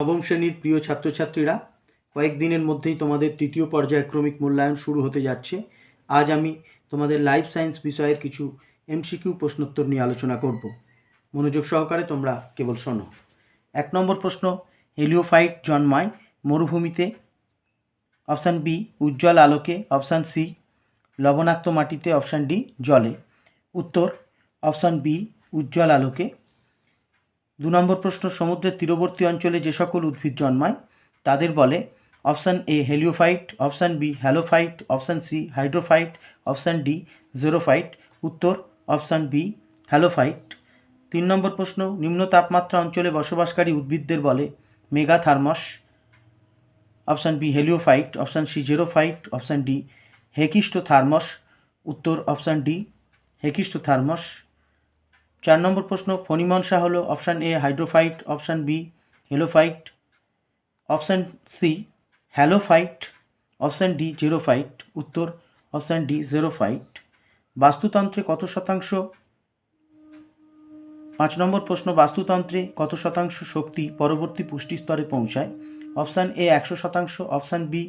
নবম শ্রেণির প্রিয় ছাত্রছাত্রীরা, কয়েকদিনের মধ্যেই তোমাদের তৃতীয় পর্যায়ক্রমিক মূল্যায়ন শুরু হতে যাচ্ছে। আজ আমি তোমাদের লাইফ সায়েন্স বিষয়ের কিছু এমসিকিউ প্রশ্নোত্তর নিয়ে আলোচনা করব। মনোযোগ সহকারে তোমরা কেবল শোনো। এক নম্বর প্রশ্ন, হেলিওফাইট জন্মায় মরুভূমিতে, অপশান বি উজ্জ্বল আলোকে, অপশান সি লবণাক্ত মাটিতে, অপশান ডি জলে। উত্তর, অপশান বি উজ্জ্বল আলোকে। দু নম্বর প্রশ্ন, সমুদ্রের তীরবর্তী অঞ্চলে যে সকল উদ্ভিদ জন্মায়, তাদের বলে option A heliophyte, option B halophyte, option C hydrophyte, option D xerophyte, উত্তর অপশান বি হ্যালোফাইট। তিন নম্বর প্রশ্ন, নিম্ন তাপমাত্রা অঞ্চলে বসবাসকারী উদ্ভিদদের বলে megatherms, option B heliophyte, option C xerophyte, option D hekistotherms, উত্তর অপশান ডি হেকিস্টোথার্মস। চার নম্বর প্রশ্ন ফণিমনসা হলো option A hydrophyte option B halophyte option C halophyte option D xerophyte উত্তর অপশান ডি জেরোফাইট বাস্তুতন্ত্রে কত শতাংশ? পাঁচ নম্বর প্রশ্ন, বাস্তুতন্ত্রে কত শতাংশ শক্তি পরবর্তী পুষ্টি স্তরে পৌঁছায়? অপশান এ একশো শতাংশ অপশান বি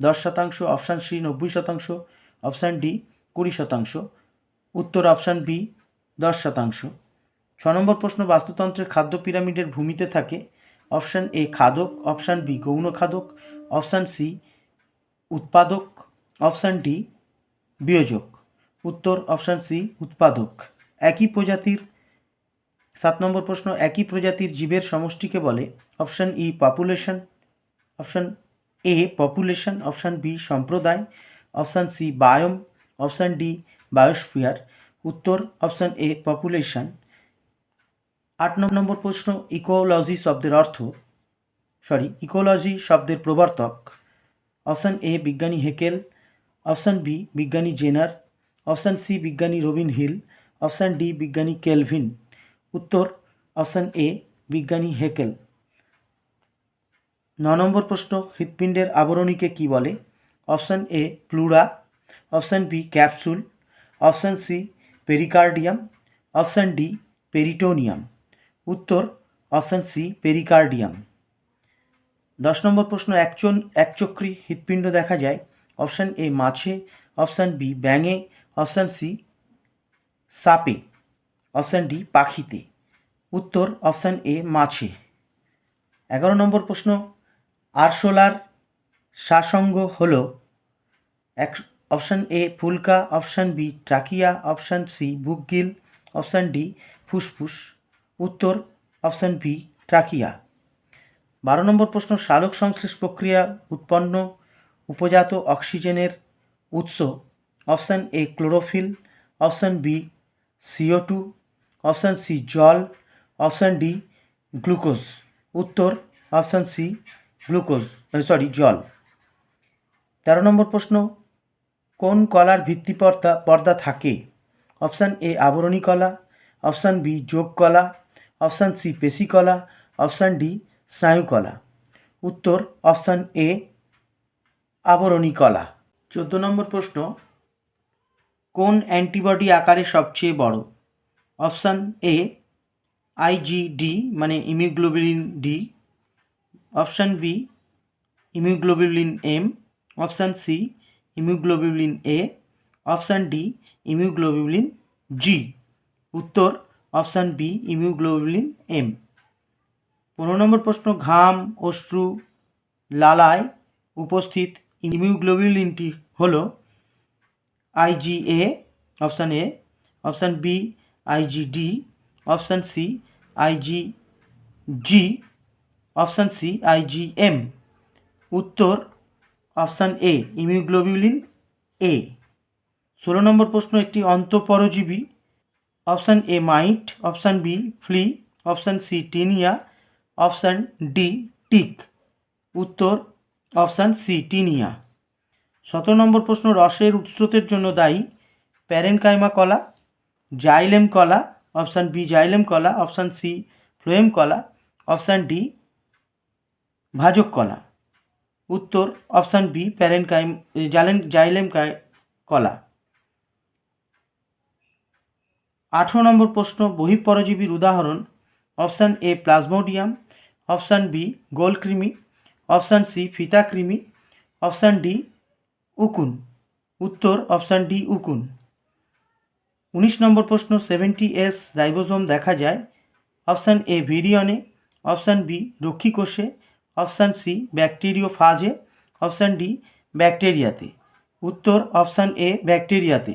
দশ শতাংশ অপশান সি নব্বই শতাংশ অপশান ডি কুড়ি শতাংশ। উত্তর অপশান বি দশ শতাংশ। ছ নম্বর প্রশ্ন, বাস্তুতন্ত্রের খাদ্য পিরামিডের ভূমিতে থাকে অপশান এ খাদক, অপশান বি গৌণ খাদক, অপশান সি উৎপাদক, অপশান ডি বিয়োজক। উত্তর অপশান সি উৎপাদক। একই প্রজাতির, সাত নম্বর প্রশ্ন, একই প্রজাতির জীবের সমষ্টিকে বলে option E population, option A population, option B সম্প্রদায়, option C biome, option D biosphere. উত্তর, অপশান এ পপুলেশন আট নম্বর প্রশ্ন ইকোলজি শব্দের অর্থ সরি ইকোলজি শব্দের প্রবর্তক। অপশান এ, বিজ্ঞানী হেকেল। অপশান বি, বিজ্ঞানী জেনার। অপশান সি, বিজ্ঞানী রবিন হিল। অপশান ডি, বিজ্ঞানী কেলভিন। উত্তর, অপশান এ, বিজ্ঞানী হেকেল। ন নম্বর প্রশ্ন, হৃৎপিণ্ডের আবরণীকে কি বলে? Option A, pleura. Option B, capsule. Option C pericardium option D peritoneum উত্তর অপশান সি পেরিকার্ডিয়াম দশ নম্বর প্রশ্ন একচন একচক্রী হৃৎপিণ্ড দেখা যায়। অপশান এ মাছে অপশান বি ব্যাঙে অপশান সি সাপে অপশান ডি পাখিতে। উত্তর অপশান এ মাছে। এগারো নম্বর প্রশ্ন আরশোলার সাসঙ্গ হল এক অপশান এ ফুলকা, option B trachea, option C book gill, option D ফুসফুস, উত্তর অপশান বি ট্রাকিয়া। বারো নম্বর প্রশ্ন, সালোক সংশ্লেষ প্রক্রিয়া উৎপন্ন, উপজাত অক্সিজেনের উৎস, option A chlorophyll, option B CO two, option C জল, অপশান ডি গ্লুকোজ, উত্তর অপশান সি গ্লুকোজ সরি জল। তেরো নম্বর প্রশ্ন কোন কলার ভিত্তি পর্দা পর্দা থাকে? অপশান এ আবরণী কলা, অপশান বি যোগ কলা, অপশান সি পেশি কলা, অপশান ডি স্নায়ু কলা। উত্তর, অপশান এ আবরণী কলা। চোদ্দ নম্বর প্রশ্ন, কোন অ্যান্টিবডি আকারে সবচেয়ে বড়? অপশান এ আইজিডি মানে immunoglobulin D. Option B immunoglobulin M. Option C immunoglobulin A option D immunoglobulin G উত্তর, অপশান বি ইমিউগ্লোবিলিন এম পনেরো নম্বর প্রশ্ন, ঘাম, অশ্রু, লালায় উপস্থিত ইমিউগ্লোবিলিনটি হল IgA option A option B IgD option C Ig G option C IgM উত্তর option A, immunoglobulin A. ষোলো নম্বর প্রশ্ন একটি অন্তঃপরজীবী। Option A, mite. Option B, flea. Option C, tinea. Option D, tick. উত্তর, অপশান সি, টিনিয়া। সতেরো নম্বর প্রশ্ন, রসের উৎসতের জন্য দায়ী। প্যারেনকাইমা কলা, জাইলেম কলা। অপশান বি, জাইলেম কলা। অপশান সি, ফ্লোয়েম কলা। অপশান ডি, ভাজক কলা। উত্তর, অপশান বি, প্যারেনকাইম, জালেন, জাইলেম কলা। আঠেরো নম্বর প্রশ্ন, বহিঃপরজীবীর উদাহরণ, option A, plasmodium, option B, গোলকৃমি, option C, ফিতাকৃমি, অপশান ডি, উকুন। উত্তর, অপশান ডি, উকুন। উনিশ নম্বর প্রশ্ন, সেভেন্টি এস রাইবোসোম দেখা যায়, অপশান এ, ভিরিয়নে, অপশান বি, রক্ষীকোষে অপশান সি, ব্যাকটেরিওফাজে। অপশান ডি, ব্যাকটেরিয়াতে। উত্তর, অপশান এ, ব্যাকটেরিয়াতে।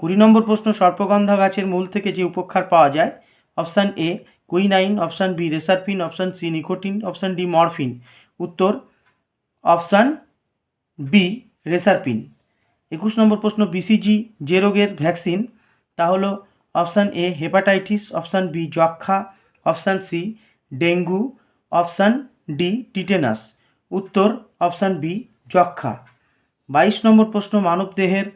কুড়ি নম্বর প্রশ্ন, সর্পগন্ধা গাছের মূল থেকে যে উপক্ষার পাওয়া যায়? Option A, quinine. Option B reserpine option C, nicotine. Option D, morphine. উত্তর, অপশান বি রেসারপিন একুশ নম্বর প্রশ্ন, বিসিজি যে রোগের ভ্যাকসিন? তা হলো option A, hepatitis. Option B যক্ষা option C, dengue. Option D tetanus. উত্তর, অপশান বি যক্ষা বাইশ নম্বর প্রশ্ন মানবদেহের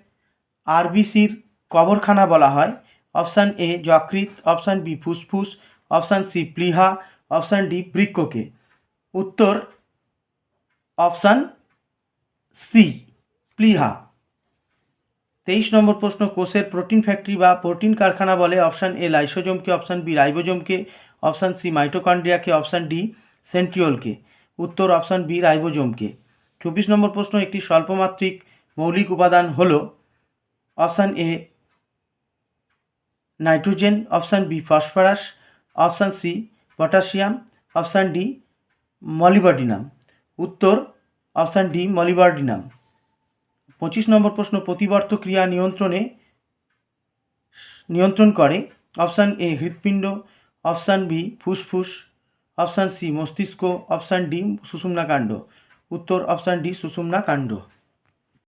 আরবিসির কবরখানা বলা হয়। অপশান এ যকৃত অপশান বি, ফুসফুস। অপশান সি, প্লিহা। অপশান ডি বৃক্ককে উত্তর, অপশান সি, প্লিহা। তেইশ নম্বর প্রশ্ন, কোষের প্রোটিন ফ্যাক্টরি বা প্রোটিন কারখানা বলে। অপশান এ, লাইসোজোমকে। অপশান বি, রাইবোজোমকে। অপশান সি, মাইটোকন্ড্রিয়াকে। অপশান ডি সেন্ট্রিওলকে উত্তর অপশান বি রাইবোজোমকে চব্বিশ নম্বর প্রশ্ন, একটি স্বল্পমাত্রিক মৌলিক উপাদান হল option A nitrogen, option B phosphorus, option C potassium, option D molybdenum. উত্তর অপশান ডি, মলিবডিনাম। পঁচিশ নম্বর প্রশ্ন, প্রতিবর্ত ক্রিয়া নিয়ন্ত্রণে নিয়ন্ত্রণ করে। অপশান এ হৃৎপিণ্ড, অপশান বি ফুসফুস অপশান সি মস্তিষ্ক অপশান ডি সুষুম্নাকাণ্ড উত্তর অপশান ডি সুষুম্নাকাণ্ড